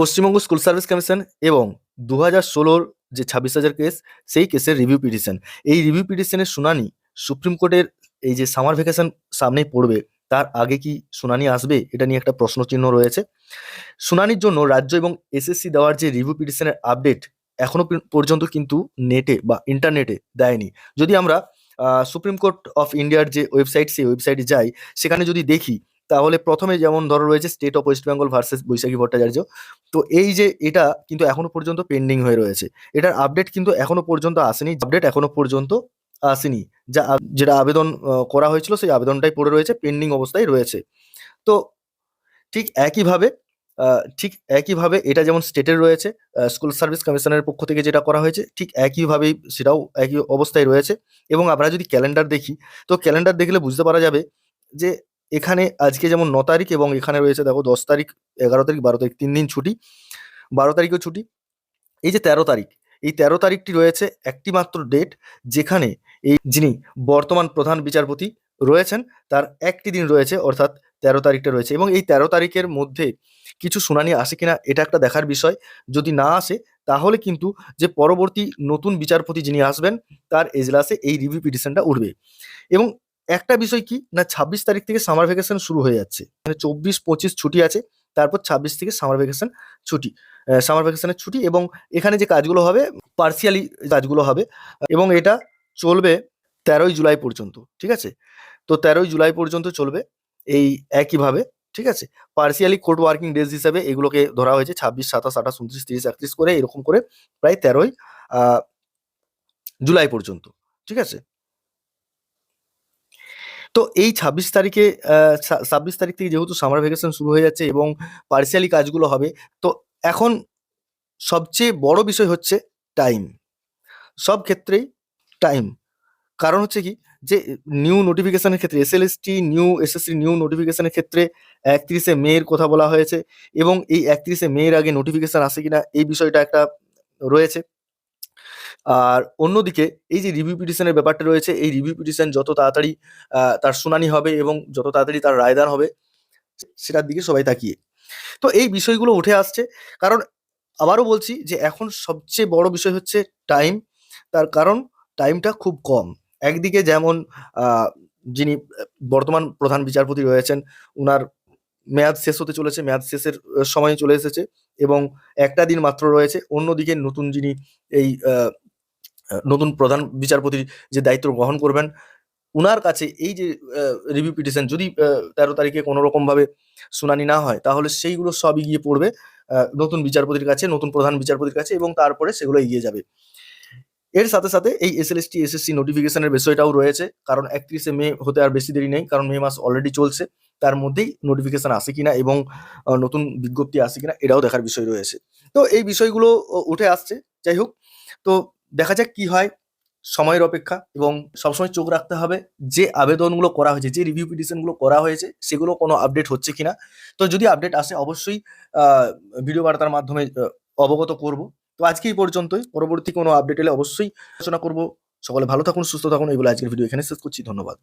Paschimbanga school service commission এবং দু হাজার ষোলোর যে ছাব্বিশ হাজার কেস সেই কেসের রিভিউ পিটিশন এই রিভিউ পিটিশনের শুনানি সুপ্রিম কোর্টের এই যে সামার ভ্যাকেশন সামনেই পড়বে, তার আগে কি শুনানি আসবে, এটা নিয়ে একটা প্রশ্নচিহ্ন রয়েছে। শুনানির জন্য রাজ্য এবং এসএসসি দেওয়ার যে রিভিউ পিটিশনের আপডেট এখনও পর্যন্ত কিন্তু নেটে বা ইন্টারনেটে দেয়নি। যদি আমরা সুপ্রিম কোর্ট অফ ইন্ডিয়ার যে ওয়েবসাইট সেই ওয়েবসাইটে যাই, সেখানে যদি দেখি তাহলে প্রথমে যেমন ধরো রয়েছে state of West Bengal versus Baishakhi Bhattacharya. তো এই যে এটা কিন্তু এখনও পর্যন্ত পেন্ডিং হয়ে রয়েছে। এটার আপডেট কিন্তু এখনও পর্যন্ত আসেনি আপডেট এখনও পর্যন্ত আসেনি। যা যেটা আবেদন করা হয়েছিল সেই আবেদনটাই পড়ে রয়েছে পেন্ডিং অবস্থায় রয়েছে। তো ঠিক একইভাবে ঠিক একইভাবে এটা যেমন স্টেটের রয়েছে স্কুল সার্ভিস কমিশনের পক্ষ থেকে যেটা করা হয়েছে, ঠিক একইভাবেই সেটাও একই অবস্থায় রয়েছে। এবং আমরা যদি ক্যালেন্ডার দেখি, তো ক্যালেন্ডার দেখলে বুঝতে পারা যাবে যে এখানে আজকে যেমন ন তারিখ এবং এখানে রয়েছে দেখো দশ তারিখ, এগারো তারিখ, বারো তারিখ, তিন দিন ছুটি। বারো তারিখও ছুটি। এই যে তেরো তারিখ, এই তেরো তারিখটি রয়েছে একটি মাত্র ডেট যেখানে এই যিনি বর্তমান প্রধান বিচারপতি রয়েছেন, তার একটি দিন রয়েছে, অর্থাৎ তেরো তারিখটা রয়েছে। এবং এই তেরো তারিখের মধ্যে কিছু শুনানি আসে কিনা, এটা একটা দেখার বিষয়। যদি না আসে, তাহলে কিন্তু যে পরবর্তী নতুন বিচারপতি যিনি আসবেন, তার এজলাসে এই রিভিউ পিটিশনটা উঠবে। এবং একটা বিষয় কি? না, ছাব্বিশ তারিখ থেকে সামার ভ্যাকেশন শুরু হয়ে যাচ্ছে। মানে চব্বিশ, পঁচিশ ছুটি আছে, তারপর ছাব্বিশ থেকে সামার ভ্যাকেশন ছুটি। সামার ভ্যাকেশনের ছুটি এবং এখানে যে কাজগুলো হবে পার্সিয়ালি কাজগুলো হবে, এবং এটা চলবে তেরোই জুলাই পর্যন্ত, ঠিক আছে? তো তেরোই জুলাই পর্যন্ত চলবে এই একইভাবে, ঠিক আছে? পার্সিয়ালি কোর্ট ওয়ার্কিং ডেজ হিসাবে এগুলোকে ধরা হয়েছে, ছাব্বিশ, সাতাশ, আঠাশ, উনত্রিশ, তিরিশ, একত্রিশ করে, এরকম করে প্রায় তেরোই জুলাই পর্যন্ত, ঠিক আছে? তো এই ছাব্বিশ তারিখে ছাব্বিশ তারিখ থেকে যেহেতু সামার ভ্যাকেশন শুরু হয়ে যাচ্ছে এবং পার্সিয়ালি কাজগুলো হবে, তো এখন সবচেয়ে বড় বিষয় হচ্ছে টাইম সব ক্ষেত্রেই টাইম কারণ হচ্ছে কি, যে নিউ নোটিফিকেশনের ক্ষেত্রে S SLST new SSC new নোটিফিকেশনের ক্ষেত্রে একত্রিশে মেয়ের কথা বলা হয়েছে এবং এই একত্রিশে মেয়ের আগে নোটিফিকেশন আসে কিনা, এই বিষয়টা একটা রয়েছে। আর অন্যদিকে এই যে রিভিউ পিটিশনের ব্যাপারটা রয়েছে, এই রিভিউ পিটিশন যত তাড়াতাড়ি তার শুনানি হবে এবং যত তাড়াতাড়ি তার রায়দান হবে, সেটার দিকে সবাই তাকিয়ে। তো এই বিষয়গুলো উঠে আসছে, কারণ আবারও বলছি যে এখন সবচেয়ে বড় বিষয় হচ্ছে টাইম তার কারণ টাইমটা খুব কম। একদিকে যেমন যিনি বর্তমান প্রধান বিচারপতি রয়েছেন, উনার মেয়াদ শেষ হতে চলেছে, মেয়াদ শেষের সময় চলে এসেছে এবং একটা দিন মাত্র রয়েছে। অন্যদিকে নতুন যিনি এই নতুন প্রধান বিচারপতির যে দায়িত্ব গ্রহণ করবেন, উনার কাছে এই যে রিভিউ পিটিশন যদি তেরো তারিখে কোনো রকম ভাবে শুনানি না হয়, তাহলে সেইগুলো সবই গিয়ে পড়বে নতুন বিচারপতির কাছে, নতুন প্রধান বিচারপতির কাছে এবং তারপরে সেগুলো এগিয়ে যাবে। এর সাথে সাথে এই এসএলএসটি এসএসসি নোটিফিকেশনের বিষয়টাও রয়েছে, কারণ একত্রিশে মে হতে আর বেশি দেরি নেই, কারণ মে মাস অলরেডি চলছে, তার মধ্যেই নোটিফিকেশন আসে কিনা এবং নতুন বিজ্ঞপ্তি আসে কিনা, এটাও দেখার বিষয় রয়েছে। তো এই বিষয়গুলো উঠে আসছে, যাই হোক। তো দেখা যাক কি হয় সময়ের অপেক্ষা এবং সবসময় চোখ রাখতে হবে যে আবেদনগুলো করা হয়েছে, যে রিভিউ পিটিশনগুলো করা হয়েছে, সেগুলো কোনো আপডেট হচ্ছে কিনা। তো যদি আপডেট আসে অবশ্যই ভিডিও বার্তার মাধ্যমে অবগত করব। তো আজকে এই পর্যন্তই। পরবর্তী কোনো আপডেট এলে অবশ্যই আলোচনা করব। সকলে ভালো থাকুন, সুস্থ থাকুন। এগুলো আজকের ভিডিও এখানে শেষ করছি। ধন্যবাদ।